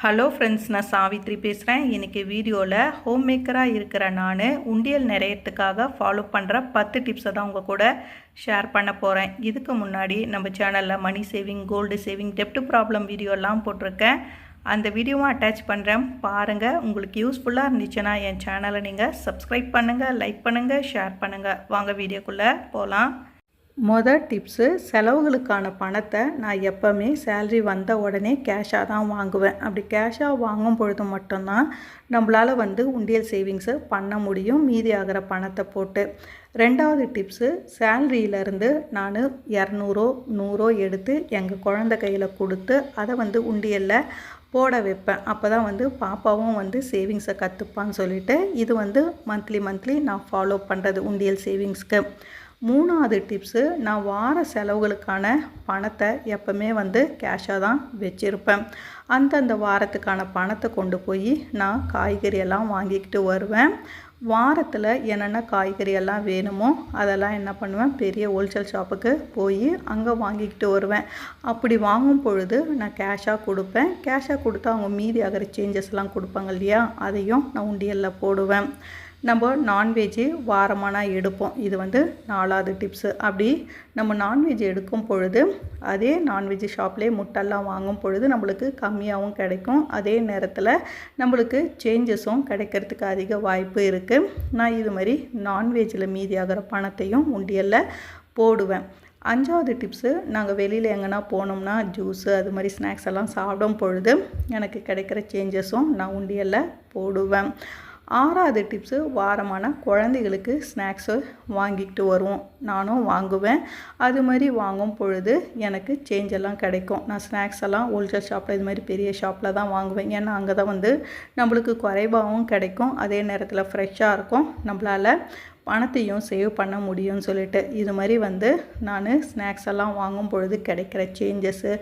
Hello friends நான் சாவித்ரி பேசுகிறேன் இன்றைக்கி வீடியோவில் ஹோம் மேக்கராக இருக்கிற நான் உண்டியல் நிறையத்துக்காக ஃபாலோ பண்ணுற பத்து டிப்ஸை தான் உங்கள் கூட ஷேர் பண்ண போகிறேன் இதுக்கு முன்னாடி நம்ம சேனலில் மணி சேவிங் கோல்டு சேவிங் டெப்ட் ப்ராப்ளம் வீடியோலாம் போட்டிருக்கேன். அந்த வீடியோவை அட்டாச் பண்ணுறேன் பாருங்கள் உங்களுக்கு யூஸ்ஃபுல்லாக இருந்துச்சுன்னா என் சேனலை நீங்கள் சப்ஸ்கிரைப் பண்ணுங்கள் லைக் பண்ணுங்கள் ஷேர் பண்ணுங்கள் வாங்க வீடியோக்குள்ளே போகலாம் மொதல் டிப்ஸு செலவுகளுக்கான பணத்தை நான் எப்போவுமே சேல்ரி வந்த உடனே கேஷாக தான் வாங்குவேன். அப்படி கேஷாக வாங்கும் பொழுது மட்டும்தான் நம்மளால் வந்து உண்டியல் சேவிங்ஸை பண்ண முடியும் மீதி ஆகிற பணத்தை போட்டு. ரெண்டாவது டிப்ஸு சேல்ரியிலேருந்து நான் இரநூறோ நூறோ எடுத்து எங்கள் குழந்த கையில் கொடுத்து அதை வந்து உண்டியலில் போட வைப்பேன். அப்போ தான் வந்து பாப்பாவும் வந்து சேவிங்ஸை கற்றுப்பான்னு சொல்லிட்டு இது வந்து மந்த்லி மந்த்லி நான் ஃபாலோ பண்ணுறது உண்டியல் சேவிங்ஸ்க்கு மூணாவது டிப்ஸு நான் வார செலவுகளுக்கான பணத்தை எப்போவுமே வந்து கேஷாக தான் வச்சுருப்பேன். அந்தந்த வாரத்துக்கான பணத்தை கொண்டு போய் நான் காய்கறியெல்லாம் வாங்கிக்கிட்டு வருவேன். வாரத்தில் என்னென்ன காய்கறி எல்லாம் வேணுமோ அதெல்லாம் என்ன பண்ணுவேன்? பெரிய ஹோல்சேல் ஷாப்புக்கு போய் அங்கே வாங்கிக்கிட்டு வருவேன். அப்படி வாங்கும் பொழுது நான் கேஷாக கொடுப்பேன். கேஷாக கொடுத்தா அவங்க மீதி ஆகிற சேஞ்சஸ்லாம் கொடுப்பாங்க இல்லையா? அதையும் நான் உண்டியலில் போடுவேன். நம்ம நான்வெஜ்ஜு வாரமானா எடுப்போம். இது வந்து நாலாவது டிப்ஸு அப்படி நம்ம நான்வெஜ் எடுக்கும் பொழுது அதே நான்வெஜ் ஷாப்லேயே முட்டெல்லாம் வாங்கும் பொழுது நம்மளுக்கு கம்மியாகவும் கிடைக்கும். அதே நேரத்தில் நம்மளுக்கு சேஞ்சஸும் கிடைக்கிறதுக்கு அதிக வாய்ப்பு இருக்குது நான் இது மாதிரி நான்வெஜ்ஜில் மீதி ஆகிற பணத்தையும் உண்டியலில் போடுவேன். அஞ்சாவது டிப்ஸு நாங்கள் வெளியில் எங்கன்னா போனோம்னா ஜூஸு அது மாதிரி ஸ்நாக்ஸ் எல்லாம் சாப்பிடும் பொழுது எனக்கு கிடைக்கிற சேஞ்சஸும் நான் உண்டியலில் போடுவேன். ஆறாவது டிப்ஸு வாரமான குழந்தைகளுக்கு ஸ்நாக்ஸு வாங்கிக்கிட்டு வருவோம். நானும் வாங்குவேன். அது மாதிரி வாங்கும் பொழுது எனக்கு சேஞ்ச் எல்லாம் கிடைக்கும். நான் ஸ்நாக்ஸ் எல்லாம் ஹோல்சேல் ஷாப்பில் இது மாதிரி பெரிய ஷாப்பில் தான் வாங்குவேன். ஏன்னா அங்கே தான் வந்து நம்மளுக்கு குறைவாகவும் கிடைக்கும். அதே நேரத்தில் ஃப்ரெஷ்ஷாக இருக்கும். நம்மளால் பணத்தையும் சேவ் பண்ண முடியும்னு சொல்லிட்டு இது மாதிரி வந்து நான் ஸ்நாக்ஸ் எல்லாம் வாங்கும் பொழுது கிடைக்கிற சேஞ்சஸ்ஸு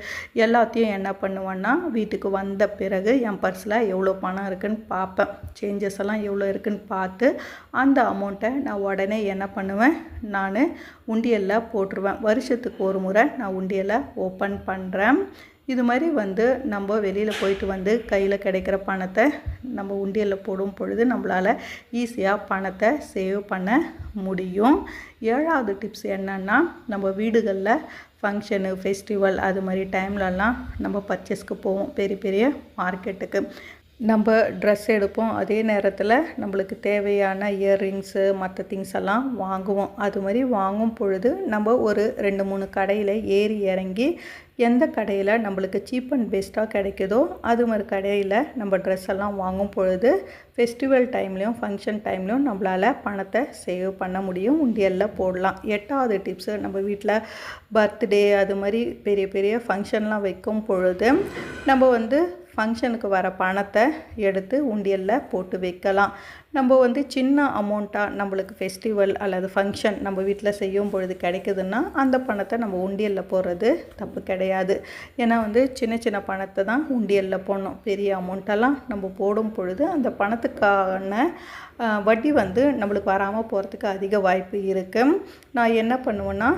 எல்லாத்தையும் என்ன பண்ணுவேன்னா வீட்டுக்கு வந்த பிறகு என் பர்ஸில் எவ்வளோ பணம் இருக்குதுன்னு பார்ப்பேன். சேஞ்சஸ் எல்லாம் எவ்வளோ இருக்குதுன்னு பார்த்து அந்த அமௌண்ட்டை நான் உடனே என்ன பண்ணுவேன் நான் உண்டியலில் போட்டுருவேன். வருஷத்துக்கு ஒரு முறை நான் உண்டியலை ஓப்பன் பண்ணுறேன் இது மாதிரி வந்து நம்ம வெளியில் போயிட்டு வந்து கையில் கிடைக்கிற பணத்தை நம்ம உண்டியலில் போடும் பொழுது நம்மளால் ஈஸியாக பணத்தை சேவ் பண்ண முடியும். ஏழாவது டிப்ஸ் என்னென்னா நம்ம வீடுகளில் ஃபங்க்ஷனு ஃபெஸ்டிவல் அது மாதிரி டைம்லலாம் நம்ம பர்ச்சேஸ்க்கு போவோம். பெரிய பெரிய மார்க்கெட்டுக்கு நம்ம ட்ரெஸ் எடுப்போம். அதே நேரத்தில் நம்மளுக்கு தேவையான இயர்ரிங்ஸு மற்ற திங்ஸ் எல்லாம் வாங்குவோம். அது மாதிரி வாங்கும் பொழுது நம்ம ஒரு ரெண்டு மூணு கடையில் ஏறி இறங்கி எந்த கடையில் நம்மளுக்கு சீப் அண்ட் பெஸ்ட்டாக கிடைக்குதோ அது மாதிரி கடையில் நம்ம ட்ரெஸ் எல்லாம் வாங்கும் பொழுது ஃபெஸ்டிவல் டைம்லேயும் ஃபங்க்ஷன் டைம்லேயும் நம்மளால் பணத்தை சேவ் பண்ண முடியும். உண்டியலில் போடலாம். எட்டாவது டிப்ஸு நம்ம வீட்டில் பர்த்டே அது மாதிரி பெரிய பெரிய ஃபங்க்ஷன்லாம் வைக்கும் பொழுது நம்ம வந்து ஃபங்க்ஷனுக்கு வர பணத்தை எடுத்து உண்டியலில் போட்டு வைக்கலாம். நம்ம வந்து சின்ன அமௌண்ட்டாக நம்மளுக்கு ஃபெஸ்டிவல் அல்லது ஃபங்க்ஷன் நம்ம வீட்டில் செய்யும் பொழுது கிடைக்குதுன்னா அந்த பணத்தை நம்ம உண்டியலில் போடுறது தப்பு கிடையாது. ஏன்னா வந்து சின்ன சின்ன பணத்தை தான் உண்டியலில் போடணும். பெரிய அமௌண்ட்டெல்லாம் நம்ம போடும் பொழுது அந்த பணத்துக்கான வட்டி வந்து நம்மளுக்கு வராமல் போகிறதுக்கு அதிக வாய்ப்பு இருக்குது நான் என்ன பண்ணுவேன்னா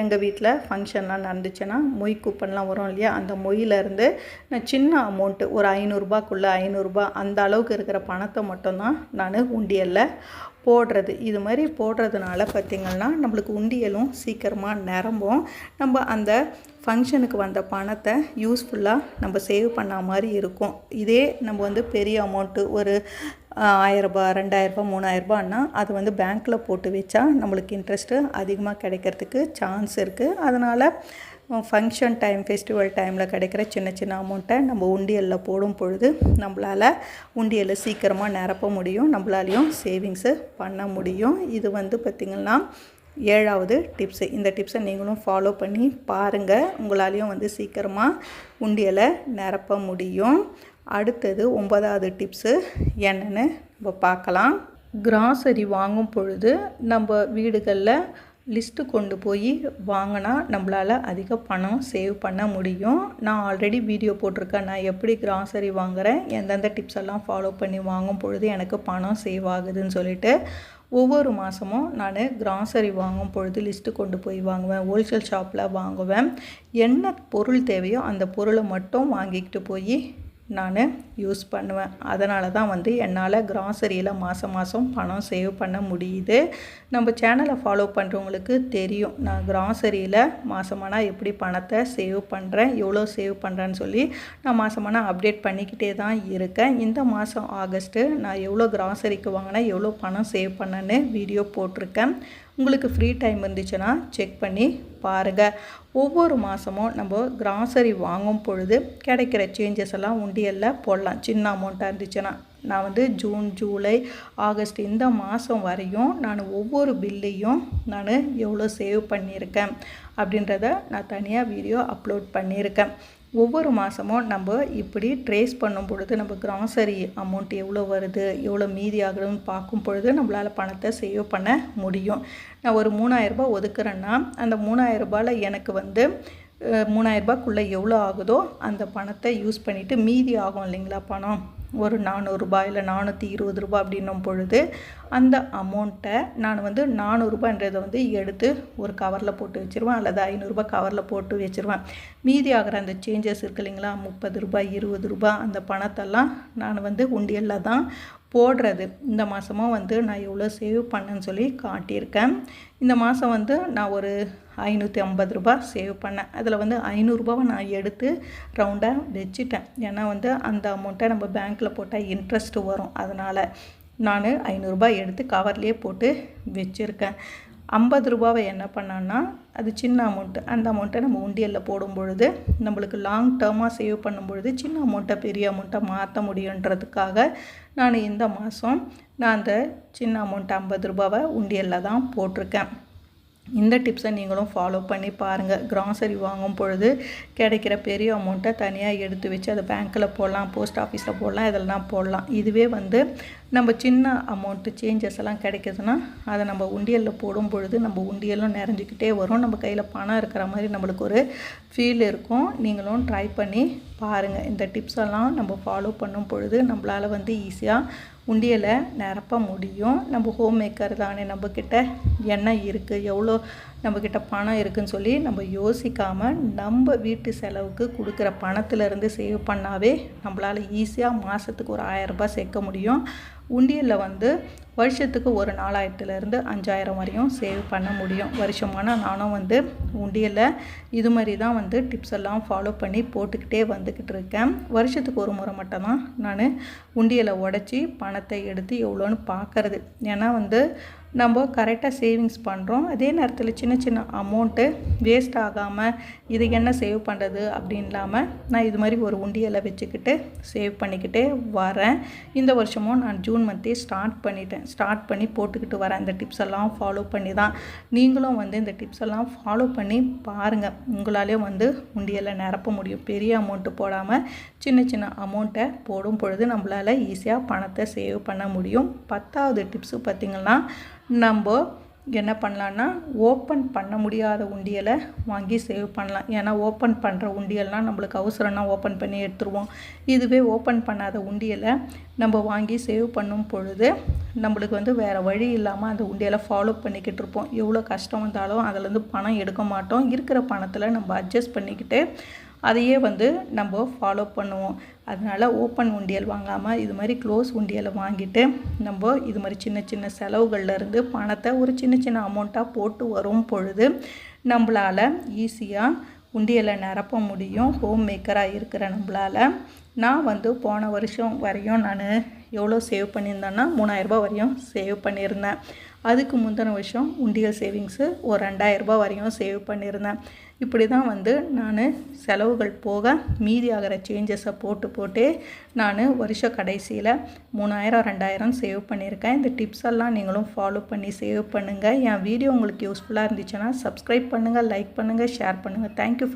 எங்கள் வீட்டில் ஃபங்க்ஷன்லாம் நடந்துச்சுன்னா மொய் கூப்பன்லாம் வரும் இல்லையா? அந்த மொயிலேருந்து நான் சின்ன அமௌண்ட்டு ஒரு ஐநூறுரூபாக்குள்ளே ஐநூறுரூபா அந்த அளவுக்கு இருக்கிற பணத்தை மட்டும்தான் நான் உண்டியலில் போடுறது. இது மாதிரி போடுறதுனால பார்த்திங்கன்னா நம்மளுக்கு உண்டியலும் சீக்கிரமாக நிரம்பும். நம்ம அந்த ஃபங்க்ஷனுக்கு வந்த பணத்தை யூஸ்ஃபுல்லாக நம்ம சேவ் பண்ண மாதிரி இருக்கும். இதே நம்ம வந்து பெரிய அமௌண்ட்டு ஒரு ஆயிரரூபா ரெண்டாயிரரூபா மூணாயிரரூபான்னா அது வந்து பேங்க்கில் போட்டு வச்சா நம்மளுக்கு இன்ட்ரெஸ்ட்டு அதிகமாக கிடைக்கிறதுக்கு சான்ஸ் இருக்குது அதனால் ஃபங்க்ஷன் டைம் ஃபெஸ்டிவல் டைமில் கிடைக்கிற சின்ன சின்ன அமௌண்ட்டை நம்ம உண்டியலில் போடும் பொழுது நம்மளால் உண்டியலை சீக்கிரமாக நிரப்ப முடியும். நம்மளாலையும் சேவிங்ஸு பண்ண முடியும். இது வந்து பார்த்திங்கன்னா ஏழாவது டிப்ஸு இந்த டிப்ஸை நீங்களும் ஃபாலோ பண்ணி பாருங்கள் உங்களாலேயும் வந்து சீக்கிரமாக உண்டியலை நிரப்ப முடியும். அடுத்தது ஒன்பதாவது டிப்ஸு என்னென்னு நம்ம பார்க்கலாம். கிராசரி வாங்கும் பொழுது நம்ம வீடுகளில் லிஸ்ட்டு கொண்டு போய் வாங்கினா நம்மளால் அதிக பணம் சேவ் பண்ண முடியும். நான் ஆல்ரெடி வீடியோ போட்டிருக்கேன். நான் எப்படி கிராசரி வாங்குகிறேன் எந்தெந்த டிப்ஸ் எல்லாம் ஃபாலோ பண்ணி வாங்கும் பொழுது எனக்கு பணம் சேவ் ஆகுதுன்னு சொல்லிட்டு ஒவ்வொரு மாதமும் நான் கிராசரி வாங்கும் பொழுது லிஸ்ட்டு கொண்டு போய் வாங்குவேன். ஹோல்சேல் ஷாப்பில் வாங்குவேன். என்ன பொருள் தேவையோ அந்த பொருளை மட்டும் வாங்கிக்கிட்டு போய் நான் யூஸ் பண்ணுவேன். அதனால தான் வந்து என்னால் கிராசரியில் மாதம் மாதம் பணம் சேவ் பண்ண முடியுது. நம்ம சேனலை ஃபாலோ பண்ணுறவங்களுக்கு தெரியும். நான் கிராசரியில் மாதமானால் எப்படி பணத்தை சேவ் பண்ணுறேன் எவ்வளோ சேவ் பண்ணுறேன்னு சொல்லி நான் மாதமான அப்டேட் பண்ணிக்கிட்டே தான் இருக்கேன். இந்த மாதம் ஆகஸ்ட்டு நான் எவ்வளோ கிராசரிக்கு வாங்கினேன்? எவ்வளோ பணம் சேவ் பண்ணேன்னு வீடியோ போட்டிருக்கேன். உங்களுக்கு ஃப்ரீ டைம் இருந்துச்சுன்னா செக் பண்ணி பாருங்கள் ஒவ்வொரு மாதமும் நம்ம கிராசரி வாங்கும் பொழுது கிடைக்கிற சேஞ்சஸ் எல்லாம் உண்டியலில் போடலாம். சின்ன அமௌண்ட்டாக இருந்துச்சுன்னா நான் வந்து ஜூன் ஜூலை ஆகஸ்ட் இந்த மாதம் வரையும் நான் ஒவ்வொரு பில்லையும் நான் எவ்வளோ சேவ் பண்ணியிருக்கேன் அப்படின்றத நான் தனியாக வீடியோ அப்லோட் பண்ணியிருக்கேன். ஒவ்வொரு மாதமும் நம்ம இப்படி ட்ரேஸ் பண்ணும் பொழுது நம்ம கிராசரி அமௌண்ட் எவ்வளோ வருது எவ்வளோ மீதி ஆகுதுன்னு பார்க்கும் பொழுது நம்மளால் பணத்தை சேவ் பண்ண முடியும். நான் ஒரு மூணாயிரரூபா ஒதுக்குறேன்னா அந்த மூணாயிரரூபாவில் எனக்கு வந்து மூணாயிரரூபாக்குள்ளே எவ்வளோ ஆகுதோ அந்த பணத்தை யூஸ் பண்ணிவிட்டு மீதி ஆகும் இல்லைங்களா பணம்? ஒரு நானூறுரூபா இல்லை நானூற்றி இருபது ரூபா அப்படின்னும் பொழுது அந்த அமௌண்ட்டை நான் வந்து நானூறுரூபான்றதை வந்து எடுத்து ஒரு கவரில் போட்டு வச்சுருவேன் அல்லது ஐநூறுரூபா கவரில் போட்டு வச்சுருவேன். மீதி ஆகிற அந்த சேஞ்சஸ் இருக்கு இல்லைங்களா முப்பது ரூபாய் இருபது ரூபா அந்த பணத்தெல்லாம் நான் வந்து உண்டியலில் தான் போடுறது. இந்த மாதமும் வந்து நான் எவ்வளோ சேவ் பண்ணேன்னு சொல்லி காட்டியிருக்கேன். இந்த மாதம் வந்து நான் ஒரு ஐநூற்றி ஐம்பது ரூபா சேவ் பண்ணேன். அதில் வந்து ஐநூறுரூபாவை நான் எடுத்து ரவுண்டாக வச்சுட்டேன். ஏன்னா வந்து அந்த அமௌண்ட்டை நம்ம பேங்க்கில் போட்டால் இன்ட்ரெஸ்ட்டு வரும். அதனால் நான் ஐநூறுரூபா எடுத்து கவர்லேயே போட்டு வச்சுருக்கேன். ஐம்பது ரூபாவை என்ன பண்ணோன்னா அது சின்ன அமௌண்ட்டு அந்த அமௌண்ட்டை நம்ம உண்டியலில் போடும் பொழுது நம்மளுக்கு லாங் டேர்மாக சேவ் பண்ணும் பொழுது சின்ன அமௌண்ட்டை பெரிய அமௌண்ட்டை மாற்ற முடியுன்றதுக்காக நான் இந்த மாதம் நான் அந்த சின்ன அமௌண்ட் ஐம்பது ரூபாவை உண்டியலில் தான் போட்டிருக்கேன். இந்த டிப்ஸை நீங்களும் ஃபாலோ பண்ணி பாருங்கள் கிராசரி வாங்கும் பொழுது கிடைக்கிற பெரிய அமௌண்ட்டை தனியாக எடுத்து வச்சு அதை பேங்க்கில் போடலாம் போஸ்ட் ஆஃபீஸில் போடலாம் இதெல்லாம் போடலாம். இதுவே வந்து நம்ம சின்ன அமௌண்ட்டு சேஞ்சஸ் எல்லாம் கிடைக்கிதுன்னா அதை நம்ம உண்டியலில் போடும் பொழுது நம்ம உண்டியலும் நிறைஞ்சிக்கிட்டே வரும். நம்ம கையில் பணம் இருக்கிற மாதிரி நம்மளுக்கு ஒரு ஃபீல் இருக்கும். நீங்களும் ட்ரை பண்ணி பாருங்கள் இந்த டிப்ஸ் எல்லாம் நம்ம ஃபாலோ பண்ணும் பொழுது நம்மளால் வந்து ஈஸியாக உண்டியலை நிரப்ப முடியும். நம்ம ஹோம் மேக்கர் தானே நம்மக்கிட்ட எண்ணெய் இருக்குது எவ்வளோ நம்மக்கிட்ட பணம் இருக்குதுன்னு சொல்லி நம்ம யோசிக்காமல் நம்ம வீட்டு செலவுக்கு கொடுக்குற பணத்துலேருந்து சேவ் பண்ணாவே நம்மளால் ஈஸியாக மாதத்துக்கு ஒரு ஆயரரூபா சேர்க்க முடியும். உண்டியலில் வந்து வருஷத்துக்கு ஒரு நாலாயிரத்துலேருந்து அஞ்சாயிரம் வரையும் சேவ் பண்ண முடியும். வருஷமான நானும் வந்து உண்டியலில் இது மாதிரி தான் வந்து டிப்ஸ் எல்லாம் ஃபாலோ பண்ணி போட்டுக்கிட்டே வந்துக்கிட்டு இருக்கேன். வருஷத்துக்கு ஒரு முறை மட்டும்தான் நான் உண்டியலை உடச்சி பணத்தை எடுத்து எவ்வளோன்னு பார்க்குறது. ஏன்னா வந்து நம்ம கரெக்டாக சேவிங்ஸ் பண்ணுறோம் அதே நேரத்தில் சின்ன சின்ன அமௌண்ட்டு வேஸ்ட் ஆகாமல் இது என்ன சேவ் பண்ணுறது அப்படின்னு இல்லாமல் நான் இது மாதிரி ஒரு உண்டியலை வச்சுக்கிட்டு சேவ் பண்ணிக்கிட்டே வரேன். இந்த வருஷமும் நான் ஜூன் மந்த்தே ஸ்டார்ட் பண்ணிட்டேன். ஸ்டார்ட் பண்ணி போட்டுக்கிட்டு வரேன். இந்த டிப்ஸ் எல்லாம் ஃபாலோ பண்ணி தான் நீங்களும் வந்து இந்த டிப்ஸ் எல்லாம் ஃபாலோ பண்ணி பாருங்கள் உங்களாலே வந்து உண்டியலை நிரப்ப முடியும். பெரிய அமௌண்ட்டு போடாமல் சின்ன சின்ன அமௌண்ட்டை போடும் பொழுது நம்மளால் ஈஸியாக பணத்தை சேவ் பண்ண முடியும். பத்தாவது டிப்ஸு பார்த்திங்கன்னா நம்ம என்ன பண்ணலான்னா ஓப்பன் பண்ண முடியாத உண்டியலை வாங்கி சேவ் பண்ணலாம். ஏன்னா ஓப்பன் பண்ணுற உண்டியல்னால் நம்மளுக்கு அவசரம்னா ஓப்பன் பண்ணி எடுத்துருவோம். இதுவே ஓப்பன் பண்ணாத உண்டியலை நம்ம வாங்கி சேவ் பண்ணும் பொழுது நம்மளுக்கு வந்து வேறு வழி இல்லாமல் அந்த உண்டியலை ஃபாலோ பண்ணிக்கிட்டு இருப்போம். எவ்வளோ கஷ்டம் வந்தாலும் அதிலேருந்து பணம் எடுக்க மாட்டோம். இருக்கிற பணத்தில் நம்ம அட்ஜஸ்ட் பண்ணிக்கிட்டு அதையே வந்து நம்ம ஃபாலோ பண்ணுவோம். அதனால் ஓப்பன் உண்டியல் வாங்காமல் இது மாதிரி க்ளோஸ் உண்டியலை வாங்கிட்டு நம்ம இது மாதிரி சின்ன சின்ன செலவுகள்லேருந்து பணத்தை ஒரு சின்ன சின்ன அமௌண்ட்டாக போட்டு வரும் பொழுது நம்மளால் ஈஸியாக உண்டியலை நிரப்ப முடியும். ஹோம் மேக்கராக இருக்கிற நம்மளால். நான் வந்து போன வருஷம் வரையும் நான் எவ்வளோ சேவ் பண்ணியிருந்தேன்னா மூணாயிரரூபா வரையும் சேவ் பண்ணியிருந்தேன். அதுக்கு முந்தின வருஷம் உண்டியல் சேவிங்ஸு ஒரு ரெண்டாயிரரூபா வரையும் சேவ் பண்ணியிருந்தேன். இப்படி தான் வந்து நான் செலவுகள் போக மீதி ஆகிற சேஞ்சஸை போட்டு போட்டே நான் வருஷ கடைசியில் மூணாயிரம் ரெண்டாயிரம் சேவ் பண்ணியிருக்கேன். இந்த டிப்ஸ் எல்லாம் நீங்களும் ஃபாலோ பண்ணி சேவ் பண்ணுங்கள் என் வீடியோ உங்களுக்கு யூஸ்ஃபுல்லாக இருந்துச்சுன்னா சப்ஸ்கிரைப் பண்ணுங்கள் லைக் பண்ணுங்கள் ஷேர் பண்ணுங்கள் தேங்க்யூ